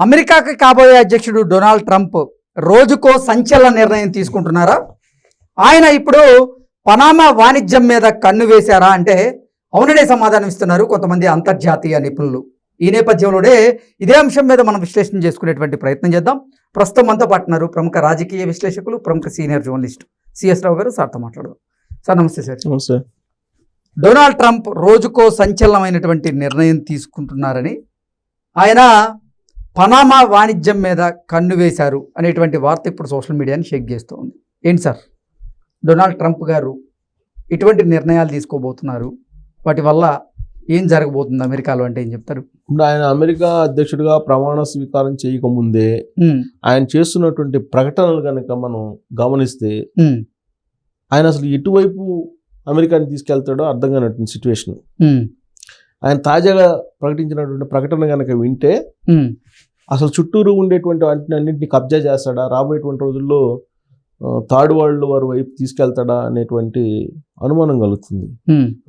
అమెరికాకి కాబోయే అధ్యక్షుడు డొనాల్డ్ ట్రంప్ రోజుకో సంచలన నిర్ణయం తీసుకుంటున్నారా? ఆయన ఇప్పుడు పనామా వాణిజ్యం మీద కన్ను వేశారా అంటే అవుననే సమాధానం ఇస్తున్నారు కొంతమంది అంతర్జాతీయ నిపుణులు. ఈ నేపథ్యంలోనే ఇదే అంశం మీద మనం విశ్లేషణ చేసుకునేటువంటి ప్రయత్నం చేద్దాం. ప్రస్తుతం మనతో పాటున్నారు ప్రముఖ రాజకీయ విశ్లేషకులు ప్రముఖ సీనియర్ జర్నలిస్ట్ సిఎస్ రావు గారు. సార్తో మాట్లాడదాం. సార్ నమస్తే సార్. నమస్తే. డొనాల్డ్ ట్రంప్ రోజుకో సంచలనమైనటువంటి నిర్ణయం తీసుకుంటున్నారని ఆయన పనామా వాణిజ్యం మీద కన్ను వేశారు అనేటువంటి వార్త ఇప్పుడు సోషల్ మీడియాని షేక్ చేస్తూ ఉంది ఏంటి సార్? డొనాల్డ్ ట్రంప్ గారు ఇటువంటి నిర్ణయాలు తీసుకోబోతున్నారు. వాటి వల్ల ఏం జరగబోతుంది అమెరికాలో అంటే ఏం చెప్తారు? ఇప్పుడు ఆయన అమెరికా అధ్యక్షుడిగా ప్రమాణ స్వీకారం చేయకముందే ఆయన చేస్తున్నటువంటి ప్రకటనలు కనుక మనం గమనిస్తే ఆయన అసలు ఎటువైపు అమెరికాని తీసుకెళ్తాడో అర్థం కానటువంటి సిచ్యువేషన్. ఆయన తాజాగా ప్రకటించినటువంటి ప్రకటన కనుక వింటే అసలు చుట్టూరు ఉండేటువంటి వాటిని అన్నింటినీ కబ్జా చేస్తాడా? రాబోయేటువంటి రోజుల్లో తాడు వాళ్ళు వారి వైపు తీసుకెళ్తాడా అనేటువంటి అనుమానం కలుగుతుంది.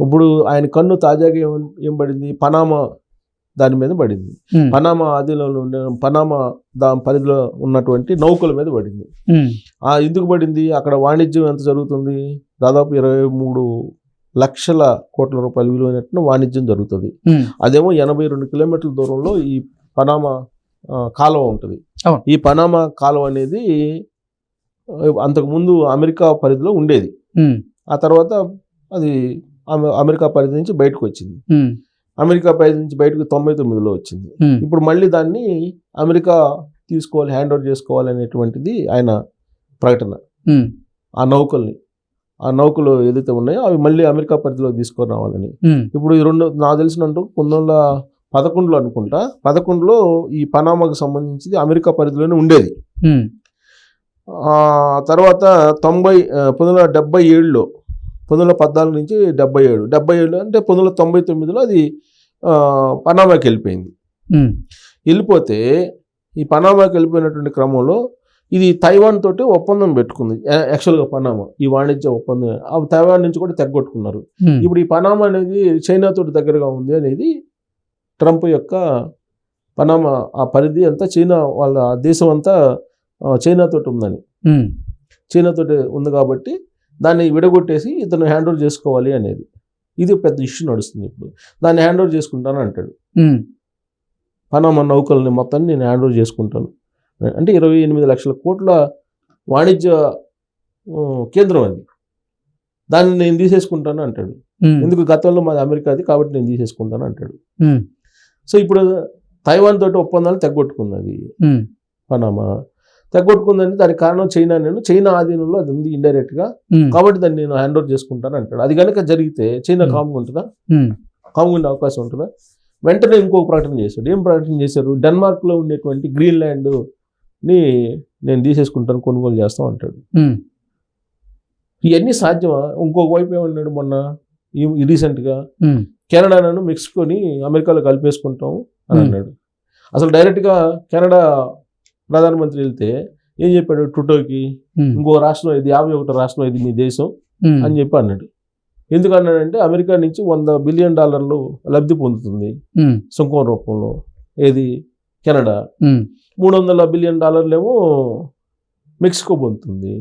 ఇప్పుడు ఆయన కన్ను తాజాగా ఏం ఏం పడింది? పనామా దాని మీద పడింది. పనామా ఆదిలో ఉండే పనామా దా పరిధిలో ఉన్నటువంటి నౌకల మీద పడింది. ఆ ఎందుకు పడింది? అక్కడ వాణిజ్యం ఎంత జరుగుతుంది? దాదాపు ఇరవై మూడు లక్షల కోట్ల రూపాయల విలువైనట్టు వాణిజ్యం జరుగుతుంది. అదేమో ఎనభై రెండు కిలోమీటర్ల దూరంలో ఈ పనామా కాలువ ఉంటుంది. ఈ పనామా కాలువ అనేది అంతకుముందు అమెరికా పరిధిలో ఉండేది. ఆ తర్వాత అది అమె- అమెరికా పరిధి నుంచి బయటకు వచ్చింది. అమెరికా పరిధి నుంచి బయటకు తొంభై తొమ్మిదిలో వచ్చింది. ఇప్పుడు మళ్ళీ దాన్ని అమెరికా తీసుకోవాలి హ్యాండ్ ఓవర్ చేసుకోవాలి అనేటువంటిది ఆయన ప్రకటన. ఆ నౌకల్ని ఆ నౌకలు ఏదైతే ఉన్నాయో అవి మళ్ళీ అమెరికా పరిధిలో తీసుకొని రావాలని ఇప్పుడు ఈ రెండు నాకు తెలిసినట్టు పంతొమ్మిది వందల పదకొండులో అనుకుంటా. పదకొండులో ఈ పనామాకు సంబంధించి అమెరికా పరిధిలోనే ఉండేది. తర్వాత తొంభై పంతొమ్మిది వందల డెబ్బై ఏడులో పంతొమ్మిది వందల పద్నాలుగు నుంచి డెబ్బై ఏడు. డెబ్బై ఏడు అంటే పంతొమ్మిది వందల తొంభై తొమ్మిదిలో అది పనామాకి వెళ్ళిపోయింది. వెళ్ళిపోతే ఈ పనామాకి వెళ్ళిపోయినటువంటి క్రమంలో ఇది తైవాన్ తోటి ఒప్పందం పెట్టుకుంది. యాక్చువల్గా పనామా ఈ వాణిజ్య ఒప్పందం. ఆ తైవాన్ నుంచి కూడా తెగొట్టుకున్నారు. ఇప్పుడు ఈ పనామా అనేది చైనా తోటి దగ్గరగా ఉంది అనేది ట్రంప్ యొక్క పనామా ఆ పరిధి అంతా చైనా వాళ్ళ దేశం అంతా ఆ, చైనా తోటి ఉందని. ఉమ్, చైనా తోటి ఉంది కాబట్టి దాన్ని విడగొట్టేసి ఇతను హ్యాండ్ ఓవర్ చేసుకోవాలి అనేది. ఇది పెద్ద ఇష్యూ నడుస్తుంది ఇప్పుడు. దాన్ని హ్యాండ్ ఓవర్ చేసుకుంటాను అంటాడు. పనామా నౌకల్ని మొత్తాన్ని నేను హ్యాండ్ ఓవర్ చేసుకుంటాను. అంటే ఇరవై ఎనిమిది లక్షల కోట్ల వాణిజ్య కేంద్రం అది. దాన్ని నేను తీసేసుకుంటాను అంటాడు. ఎందుకు? గతంలో మాది అమెరికాది కాబట్టి నేను తీసేసుకుంటాను అంటాడు. సో ఇప్పుడు తైవాన్ తోటి ఒప్పందాలు ఉమ్, పనామా. తెగొట్టుకుందంటే దానికి కారణం చైనా నేను. చైనా ఆధీనంలో అది ఉంది ఇండైరెక్ట్గా కాబట్టి దాన్ని నేను హ్యాండ్ ఓవర్ చేసుకుంటాను అంటాడు. అది కనుక జరిగితే చైనా. కామ్గా ఉంటుందా? కామ్గా ఉండే అవకాశం ఉంటుందా? వెంటనే ఇంకొక ప్రకటన చేశాడు. ఏం ప్రకటన చేశారు? డెన్మార్క్లో ఉండేటువంటి గ్రీన్లాండ్ని నేను తీసేసుకుంటాను కొనుగోలు చేస్తాం అంటాడు. ఇవన్నీ సాధ్యమా? ఇంకొక వైపు ఏమన్నాడు మొన్న? ఈ రీసెంట్గా కెనడాను మెక్సికోని అమెరికాలో కలిపేసుకుంటాం అని Hmm. అన్నాడు. అసలు డైరెక్ట్గా కెనడా ప్రధానమంత్రి వెళ్తే ఏం చెప్పాడు? ట్రుటోకి ఉమ్, ఇంకో రాష్ట్రం ఇది యాభై ఒకటో రాష్ట్రం ఇది మీ దేశం ఉమ్, అని చెప్పి అన్నాడు. ఎందుకు అన్నాడంటే అమెరికా నుంచి వంద బిలియన్ డాలర్లు లబ్ధి పొందుతుంది సుంకం రూపంలో. ఏది? కెనడా. మూడు వందల బిలియన్ డాలర్లేమో మెక్సికో పొందుతుంది.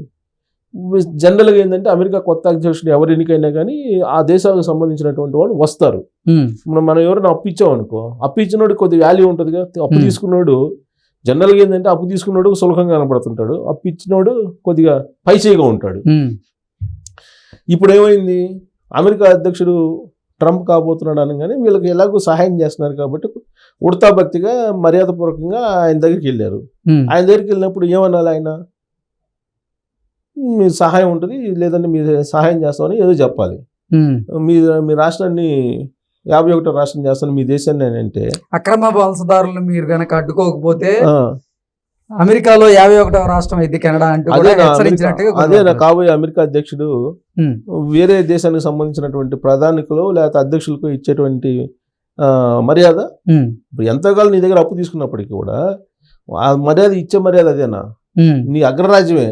జనరల్గా ఏంటంటే అమెరికా కొత్త అధ్యక్షుడు ఎవరు ఎన్నికైనా కానీ ఆ దేశాలకు సంబంధించినటువంటి వాళ్ళు వస్తారు. మనం మనం ఎవరైనా అప్పు ఇచ్చాం అనుకో అప్పు ఇచ్చినోడు కొద్ది వాల్యూ ఉంటుందిగా అప్పు Hmm. తీసుకున్నోడు జనరల్గా ఏంటంటే అప్పు తీసుకున్నోడు సులభంగా కనపడుతుంటాడు అప్పు ఇచ్చినోడు కొద్దిగా పైచేయిగా ఉంటాడు. ఇప్పుడు ఏమైంది? అమెరికా అధ్యక్షుడు ట్రంప్ కాబోతున్నాడు అనగానే వీళ్ళకి ఎలాగో సహాయం చేస్తున్నారు కాబట్టి ఉడతా భక్తిగా మర్యాదపూర్వకంగా ఆయన దగ్గరికి వెళ్ళారు. ఆయన దగ్గరికి వెళ్ళినప్పుడు ఏమనాలి ఆయన? మీ సహాయం ఉంటుంది లేదంటే మీ సహాయం చేస్తామని ఏదో చెప్పాలి. మీ మీ రాష్ట్రాన్ని యాభై ఒకటో రాష్ట్రం చేస్తాను మీ దేశాన్ని అంటే అక్రమ వలసదారులు మీరు గనక అడ్డుకోకపోతే అమెరికాలో యాభై ఒకటవ రాష్ట్రం ఇది కెనడా అంటూ అదే నా కాబోయే అమెరికా అధ్యక్షుడు వేరే దేశానికి సంబంధించినటువంటి ప్రధానికులు లేకపోతే అధ్యక్షులకు ఇచ్చేటువంటి మర్యాద? ఎంతకాలం నీ దగ్గర అప్పు తీసుకున్నప్పటికీ కూడా ఆ మర్యాద ఇచ్చే మర్యాద అదేనా? నీ అగ్రరాజ్యమే.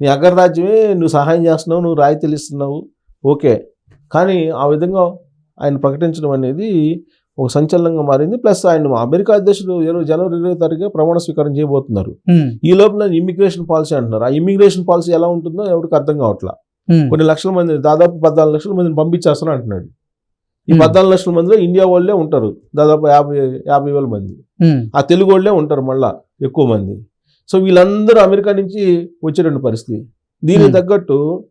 నీ అగ్రరాజ్యమే నువ్వు సహాయం చేస్తున్నావు నువ్వు రాయితీలు ఇస్తున్నావు. ఓకే. కానీ ఆ విధంగా ఆయన ప్రకటించడం అనేది ఒక సంచలనంగా మారింది. ప్లస్ ఆయన అమెరికా అధ్యక్షుడు ఇరవై జనవరి ఇరవై తారీఖు ప్రమాణ స్వీకారం చేయబోతున్నారు. ఈ లోపల ఇమిగ్రేషన్ పాలసీ అంటున్నారు. ఆ ఇమిగ్రేషన్ పాలసీ ఎలా ఉంటుందో ఎవరికి అర్థం కావట్లా? కొన్ని లక్షల మంది దాదాపు పద్నాలుగు లక్షల మందిని పంపించేస్తాను అంటున్నాడు. ఈ. పద్నాలుగు లక్షల మందిలో ఇండియా వాళ్ళే ఉంటారు. దాదాపు యాభై యాభై వేల మంది. ఆ తెలుగు వాళ్ళే ఉంటారు మళ్ళా ఎక్కువ మంది. సో వీళ్ళందరూ అమెరికా నుంచి వచ్చేటువంటి పరిస్థితి. దీనికి Hmm. తగ్గట్టు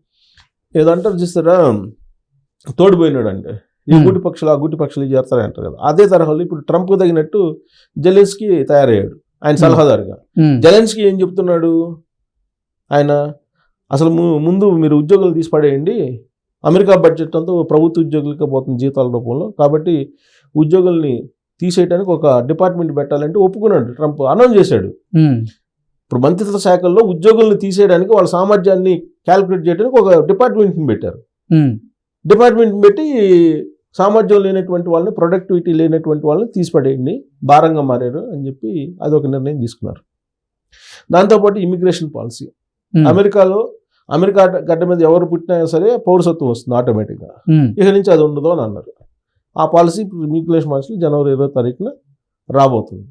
ఏదో అంటారు చూస్తారా? తోడిపోయినాడు అంటే ఈ Hmm. గుడి పక్షులు ఆ గుడి పక్షులు చేస్తారని అంటారు కదా. అదే తరహాలో ఇప్పుడు ట్రంప్ తగినట్టు జెలెన్స్కి తయారయ్యాడు. ఆయన Hmm. సలహాదారుగా. జెలెన్స్కి ఏం చెప్తున్నాడు? ఆయన అసలు ము- ముందు మీరు ఉద్యోగులు తీసి పడేయండి. అమెరికా బడ్జెట్ అంతా ప్రభుత్వ ఉద్యోగులకే పోతుంది జీతాల రూపంలో. కాబట్టి ఉద్యోగుల్ని తీసేయడానికి ఒక డిపార్ట్మెంట్ పెట్టాలంటే ఒప్పుకున్నాడు ట్రంప్. అనౌన్స్ చేశాడు. ఇప్పుడు మంత్రిత్వ శాఖల్లో ఉద్యోగుల్ని తీసేయడానికి వాళ్ళ సామర్థ్యాన్ని క్యాలిక్యులేట్ చేయడానికి ఒక డిపార్ట్మెంట్ని పెట్టారు. డిపార్ట్మెంట్ పెట్టి సామర్థ్యం లేనటువంటి వాళ్ళని ప్రొడక్టివిటీ లేనటువంటి వాళ్ళని తీసిపడేయండి. భారంగా మారారు అని చెప్పి అదొక నిర్ణయం తీసుకున్నారు. దాంతోపాటు ఇమిగ్రేషన్ పాలసీ. అమెరికాలో అమెరికా గడ్డ మీద ఎవరు పుట్టినా సరే పౌరసత్వం వస్తుంది ఆటోమేటిక్గా. ఇక నుంచి అది ఉండదు అని అన్నారు. ఆ పాలసీ ఇప్పుడు ఇమిగ్రేషన్ పాలసీ జనవరి ఇరవై తారీఖున రాబోతుంది.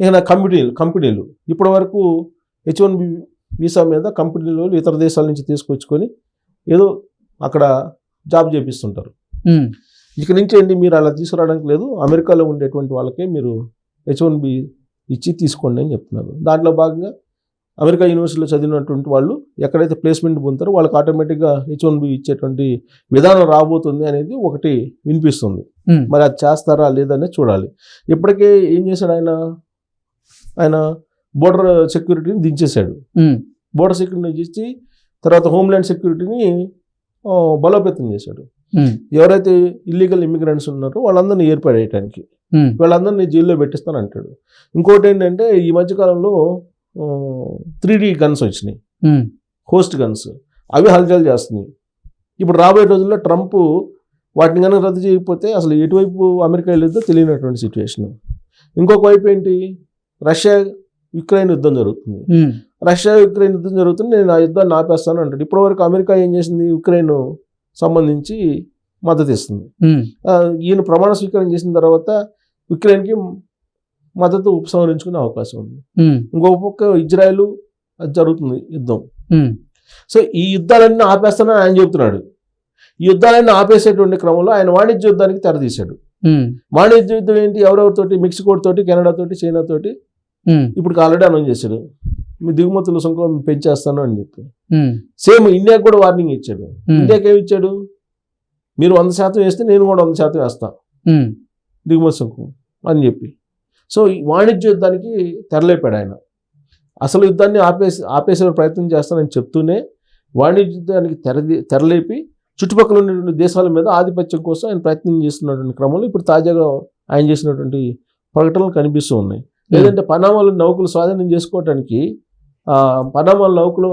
ఇక నా కంపెనీలు కంపెనీలు. ఇప్పటి వరకు హెచ్ వన్ వీసా మీద కంపెనీలు ఇతర దేశాల నుంచి తీసుకొచ్చుకొని ఏదో అక్కడ జాబ్ చేపిస్తుంటారు. ఇక నుంచి ఏంటి మీరు అలా తీసుకురావడానికి లేదు. అమెరికాలో ఉండేటువంటి వాళ్ళకే మీరు హెచ్ వన్ బి ఇచ్చి తీసుకోండి అని చెప్తున్నారు. దాంట్లో భాగంగా అమెరికా యూనివర్సిటీలో చదివినటువంటి వాళ్ళు ఎక్కడైతే ప్లేస్మెంట్ పొందుతారో వాళ్ళకి ఆటోమేటిక్గా హెచ్ వన్ బి ఇచ్చేటువంటి విధానం రాబోతుంది అనేది ఒకటి వినిపిస్తుంది. మరి అది చేస్తారా లేదనే చూడాలి. ఇప్పటికే ఏం చేశాడు ఆయన? ఆయన బోర్డర్ సెక్యూరిటీని దించేశాడు. బోర్డర్ సెక్యూరిటీని ఇచ్చి తర్వాత హోమ్ల్యాండ్ సెక్యూరిటీని బలోపేతం చేశాడు. ఎవరైతే ఇల్లీగల్ ఇమిగ్రెంట్స్ ఉన్నారో వాళ్ళందరినీ ఏర్పడేయటానికి వాళ్ళందరినీ జైల్లో పెట్టిస్తాను అంటాడు. ఇంకోటి ఏంటంటే ఈ మధ్యకాలంలో త్రీ డీ గన్స్ వచ్చినాయి. హోస్ట్ గన్స్ అవి హల్చల్ చేస్తున్నాయి. ఇప్పుడు రాబోయే రోజుల్లో ట్రంప్ వాటిని కనుక రద్దు చేయకపోతే అసలు ఎటువైపు అమెరికా వెళ్ళిద్దో తెలియనటువంటి సిచ్యువేషన్ ఇంకొక వైపు ఏంటి? రష్యా యుక్రెయిన్ యుద్ధం జరుగుతుంది. రష్యా యుక్రెయిన్ యుద్ధం జరుగుతుంది నేను ఆ యుద్ధాన్ని ఆపేస్తాను అంటాడు. ఇప్పటివరకు అమెరికా ఏం చేసింది? యుక్రెయిన్ సంబంధించి మద్దతు ఇస్తుంది. ఈయన ప్రమాణ స్వీకారం చేసిన తర్వాత యుక్రెయిన్కి మద్దతు ఉపసంహరించుకునే అవకాశం ఉంది. ఇంకొక పక్క ఇజ్రాయెల్ అది జరుగుతుంది యుద్ధం. సో ఈ యుద్ధాలన్నీ ఆపేస్తానని ఆయన చెబుతున్నాడు. ఈ యుద్ధాలన్నీ ఆపేసేటువంటి క్రమంలో ఆయన వాణిజ్య యుద్ధానికి తెరదీశాడు ఉమ్, వాణిజ్య యుద్ధం ఏంటి? ఎవరెవరితోటి? మెక్సికో తోటి కెనడా తోటి చైనా తోటి ఇప్పుడు ఆల్రెడీ అనౌన్స్ చేశాడు మీ దిగుమతుల సుంకం పెంచేస్తాను అని చెప్పి. సేమ్ ఇండియాకి కూడా వార్నింగ్ ఇచ్చాడు. ఇండియాకి ఏమి ఇచ్చాడు? మీరు వంద శాతం వేస్తే నేను కూడా వంద శాతం వేస్తాను దిగుమతి సుంకం అని చెప్పి. సో వాణిజ్య యుద్ధానికి తెరలేపాడు ఆయన. అసలు యుద్ధాన్ని ఆపేసి ఆపేసే ప్రయత్నం చేస్తానని చెప్తూనే వాణిజ్య యుద్ధానికి తెరది తెరలేపి చుట్టుపక్కల ఉన్నటువంటి దేశాల మీద ఆధిపత్యం కోసం ఆయన ప్రయత్నం చేస్తున్నటువంటి క్రమంలో ఇప్పుడు తాజాగా ఆయన చేసినటువంటి ప్రకటనలు కనిపిస్తూ ఉన్నాయి. లేదంటే పనామాలో నౌకలు స్వాధీనం చేసుకోవటానికి పనామాల నౌకలు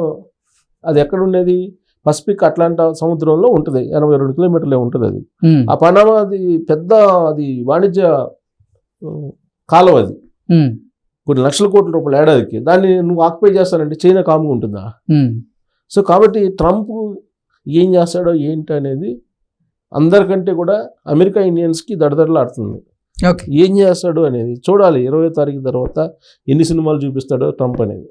అది ఎక్కడ ఉండేది? పసిఫిక్ అట్లాంటా సముద్రంలో ఉంటుంది. ఎనభై రెండు కిలోమీటర్లే ఉంటుంది అది. ఆ పనామా అది పెద్ద అది వాణిజ్య కాలువ అది. కొన్ని లక్షల కోట్ల రూపాయలు ఏడాదికి. దాన్ని నువ్వు ఆక్యుపై చేస్తానంటే చైనా కాముగా ఉంటుందా? సో కాబట్టి ట్రంప్ ఏం చేస్తాడో ఏంటి అనేది అందరికంటే కూడా అమెరికా ఇండియన్స్కి దడదడలాడుతుంది. ఏం చేస్తాడు అనేది చూడాలి. ఇరవై తారీఖు తర్వాత ఎన్ని సినిమాలు చూపిస్తాడో ట్రంప్ అనేది.